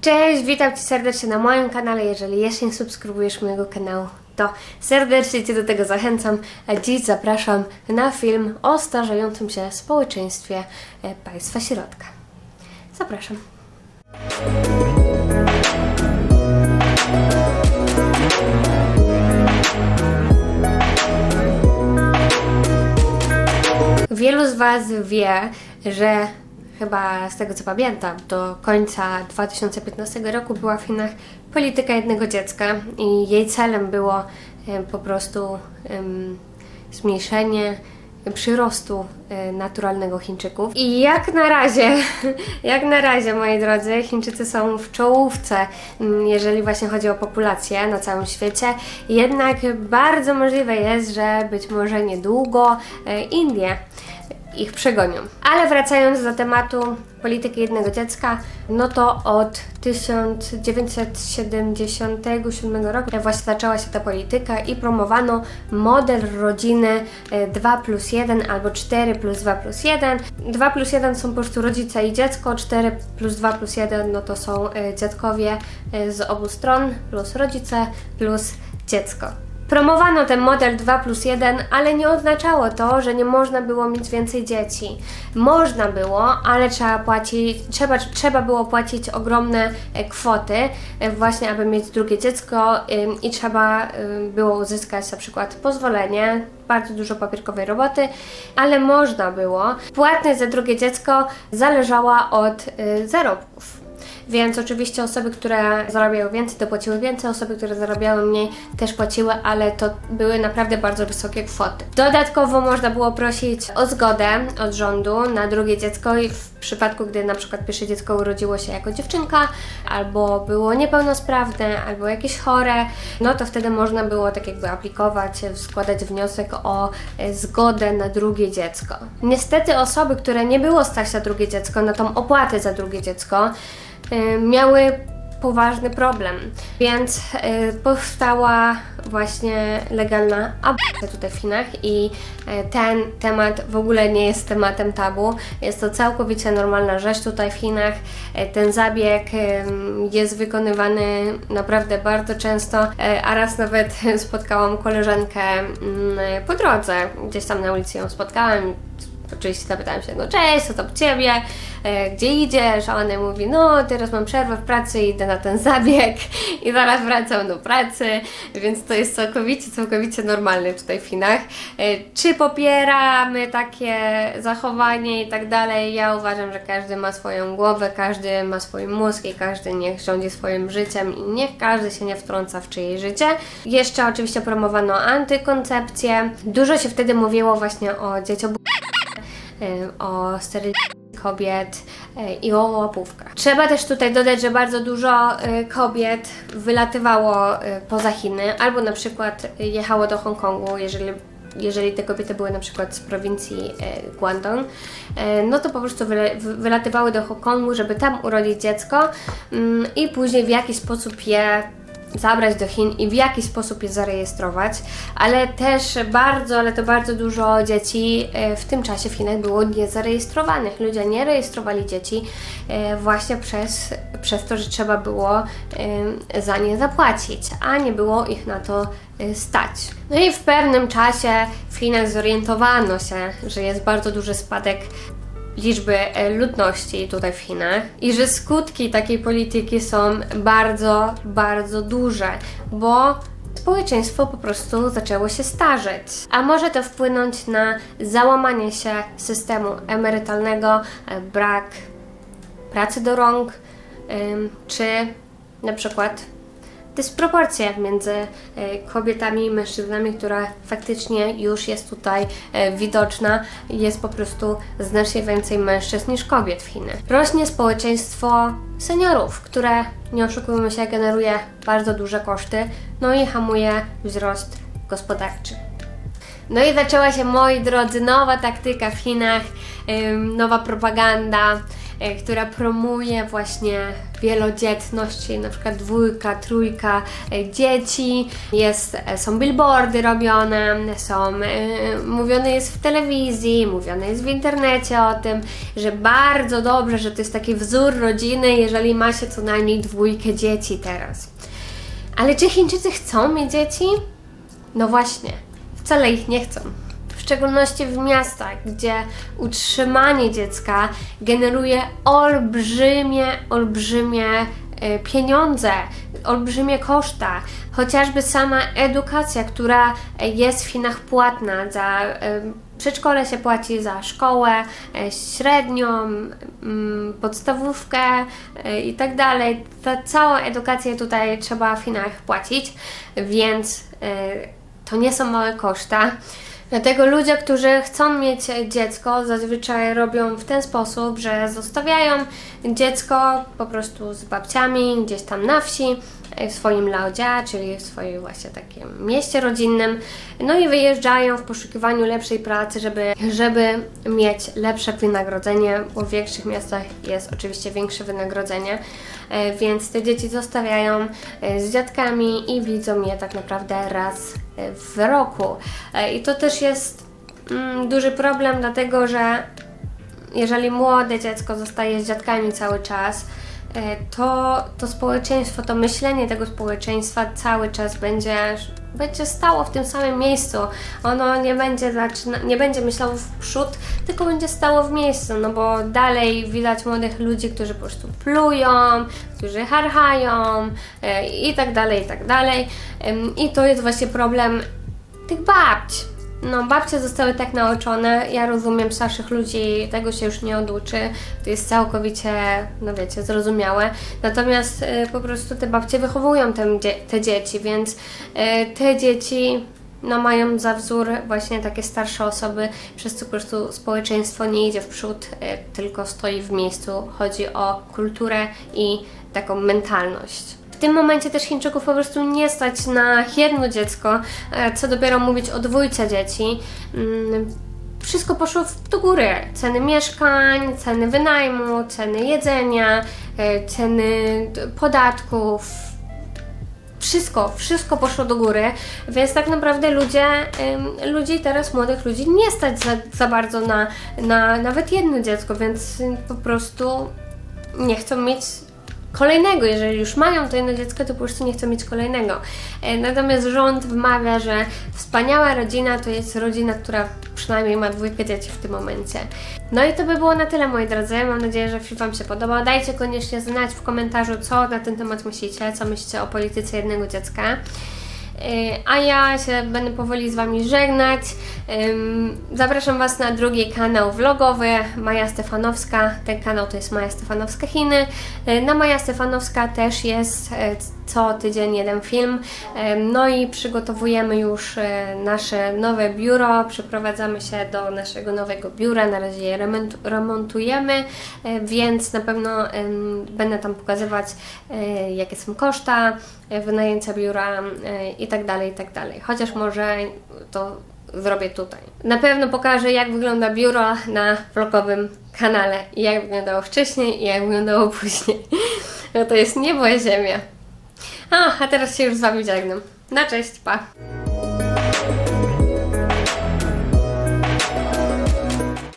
Cześć, witam Cię serdecznie na moim kanale. Jeżeli jeszcze nie subskrybujesz mojego kanału, to serdecznie Cię do tego zachęcam. A dziś zapraszam na film o starzejącym się społeczeństwie e, państwa środka. Zapraszam. Wielu z Was wie, że chyba z tego co pamiętam, do końca 2015 roku była w Chinach polityka jednego dziecka i jej celem było po prostu zmniejszenie przyrostu e, naturalnego Chińczyków. I jak na razie, jak na razie, moi drodzy, Chińczycy są w czołówce, mm, jeżeli właśnie chodzi o populację na całym świecie. Jednak bardzo możliwe jest, że być może niedługo e, Indie ich przegonią. Ale wracając do tematu polityki jednego dziecka, no to od 1977 roku właśnie zaczęła się ta polityka i promowano model rodziny e, 2 plus 1 albo 4 plus 2 plus 1. 2 plus 1 są po prostu rodzice i dziecko, 4 plus 2 plus 1 no to są e, dziadkowie e, z obu stron plus rodzice plus dziecko. Promowano ten model 2 plus 1, ale nie oznaczało to, że nie można było mieć więcej dzieci. Można było, ale trzeba płacić, trzeba, trzeba było płacić ogromne e, kwoty e, właśnie, aby mieć drugie dziecko i trzeba było uzyskać na przykład pozwolenie, bardzo dużo papierkowej roboty, ale można było. Płatność za drugie dziecko zależała od y, zarobków. Więc oczywiście osoby, które zarabiały więcej, to płaciły więcej, osoby, które zarabiały mniej, też płaciły, ale to były naprawdę bardzo wysokie kwoty. Dodatkowo można było prosić o zgodę od rządu na drugie dziecko i w przypadku, gdy na przykład pierwsze dziecko urodziło się jako dziewczynka, albo było niepełnosprawne, albo jakieś chore, no to wtedy można było tak jakby aplikować, składać wniosek o e, zgodę na drugie dziecko. Niestety osoby, które nie było stać na drugie dziecko, na tą opłatę za drugie dziecko, miały poważny problem, więc y, powstała właśnie legalna aborcja tutaj w Chinach i y, ten temat w ogóle nie jest tematem tabu. Jest to całkowicie normalna rzecz tutaj w Chinach. Y, ten zabieg y, jest wykonywany naprawdę bardzo często, y, a raz nawet spotkałam koleżankę mm, po drodze, gdzieś tam na ulicy ją spotkałam Oczywiście zapytałam się, no cześć, co to u Ciebie, e, gdzie idziesz? A ona mówi, no teraz mam przerwę w pracy, idę na ten zabieg i zaraz wracam do pracy, więc to jest całkowicie, całkowicie normalne tutaj w Chinach. E, Czy popieramy takie zachowanie i tak dalej? Ja uważam, że każdy ma swoją głowę, każdy ma swój mózg i każdy niech rządzi swoim życiem i niech każdy się nie wtrąca w czyjeś życie. Jeszcze oczywiście promowano antykoncepcję. Dużo się wtedy mówiło właśnie o dzieciobójstwie o sterylizacji kobiet y, i o łapówkach. Trzeba też tutaj dodać, że bardzo dużo y, kobiet wylatywało y, poza Chiny, albo na przykład jechało do Hongkongu, jeżeli jeżeli te kobiety były na przykład z prowincji e, Guangdong, e, no to po prostu wyle, wy- wylatywały do Hongkongu, żeby tam urodzić dziecko mm, i później w jakiś sposób je zabrać do Chin i w jaki sposób je zarejestrować, ale też bardzo, ale to bardzo dużo dzieci e, w tym czasie w Chinach było niezarejestrowanych. Ludzie nie rejestrowali dzieci e, właśnie przez, przez to, że trzeba było e, za nie zapłacić, a nie było ich na to stać. No i w pewnym czasie w Chinach zorientowano się, że jest bardzo duży spadek liczby e, ludności tutaj w Chinach i że skutki takiej polityki są bardzo, bardzo duże, bo społeczeństwo po prostu zaczęło się starzeć. A może to wpłynąć na załamanie się systemu emerytalnego, e, brak pracy do rąk, czy na przykład dysproporcja między e, kobietami i mężczyznami, która faktycznie już jest tutaj e, widoczna. Jest po prostu znacznie więcej mężczyzn niż kobiet w Chinach. Rośnie społeczeństwo seniorów, które, nie oszukujmy się, generuje bardzo duże koszty, no i hamuje wzrost gospodarczy. No i zaczęła się, moi drodzy, nowa taktyka w Chinach, nowa propaganda. E, która promuje właśnie wielodzietność, czyli na przykład dwójka, trójka e, dzieci, jest, e, są billboardy robione, są, mówione jest w telewizji, mówione jest w internecie o tym, że bardzo dobrze, że to jest taki wzór rodziny, jeżeli ma się co najmniej dwójkę dzieci teraz. Ale czy Chińczycy chcą mieć dzieci? No właśnie, wcale ich nie chcą. Szczególności w miastach, gdzie utrzymanie dziecka generuje olbrzymie, olbrzymie e, pieniądze, olbrzymie koszta. Chociażby sama edukacja, która jest w Chinach płatna za e, przedszkole się płaci za szkołę e, średnią, mm, podstawówkę i tak dalej. Ta całą edukację tutaj trzeba w Chinach płacić, więc to nie są małe koszta. Dlatego ludzie, którzy chcą mieć dziecko, zazwyczaj robią w ten sposób, że zostawiają dziecko po prostu z babciami gdzieś tam na wsi, w swoim laodzia, czyli w swoim właśnie takim mieście rodzinnym, no i wyjeżdżają w poszukiwaniu lepszej pracy, żeby, żeby mieć lepsze wynagrodzenie, bo w większych miastach jest oczywiście większe wynagrodzenie, e, więc te dzieci zostawiają e, z dziadkami i widzą je tak naprawdę raz e, w roku. E, I to też jest mm, duży problem, dlatego że jeżeli młode dziecko zostaje z dziadkami cały czas, e, to, to społeczeństwo, to myślenie tego społeczeństwa cały czas będzie, będzie stało w tym samym miejscu. Ono nie będzie, nie będzie myślało w przód, tylko będzie stało w miejscu, no bo dalej widać młodych ludzi, którzy po prostu plują, którzy harchają e, i tak dalej, i tak dalej. I to jest właśnie problem tych babć. No, babcie zostały tak nauczone, ja rozumiem starszych ludzi, tego się już nie oduczy, to jest całkowicie, no wiecie, zrozumiałe. Natomiast e, po prostu te babcie wychowują te, te dzieci, więc e, te dzieci no, mają za wzór właśnie takie starsze osoby, przez co po prostu społeczeństwo nie idzie w przód, e, tylko stoi w miejscu. Chodzi o kulturę i taką mentalność. Tym momencie też Chińczyków po prostu nie stać na jedno dziecko, e, co dopiero mówić o dwójce dzieci. Mm, Wszystko poszło do góry. Ceny mieszkań, ceny wynajmu, ceny jedzenia, e, ceny podatków, wszystko, wszystko poszło do góry, więc tak naprawdę ludzie, ludzi teraz, młodych ludzi nie stać za, za bardzo na, na nawet jedno dziecko, więc po prostu nie chcą mieć kolejnego. Jeżeli już mają to jedno dziecko, to po prostu nie chcą mieć kolejnego. E, Natomiast rząd wmawia, że wspaniała rodzina to jest rodzina, która przynajmniej ma dwójkę dzieci w tym momencie. No i to by było na tyle, moi drodzy. Mam nadzieję, że film Wam się podobał. Dajcie koniecznie znać w komentarzu, co na ten temat myślicie, co myślicie o polityce jednego dziecka. A ja się będę powoli z Wami żegnać. Zapraszam Was na drugi kanał vlogowy Maja Stefanowska. Ten kanał to jest Maja Stefanowska Chiny. Yy, Na Maja Stefanowska też jest e, co tydzień jeden film. No i przygotowujemy już e, nasze nowe biuro. Przeprowadzamy się do naszego nowego biura. Na razie je remontu- remontujemy, e, więc na pewno będę tam pokazywać, e, jakie są koszta wynajęcia biura e, i tak tak. Chociaż może to zrobię tutaj. Na pewno pokażę, jak wygląda biuro na vlogowym kanale jak wyglądało wcześniej i jak wyglądało później. No to jest niebo i ziemia. A, a teraz się już z Wami żegnam. Na cześć, pa!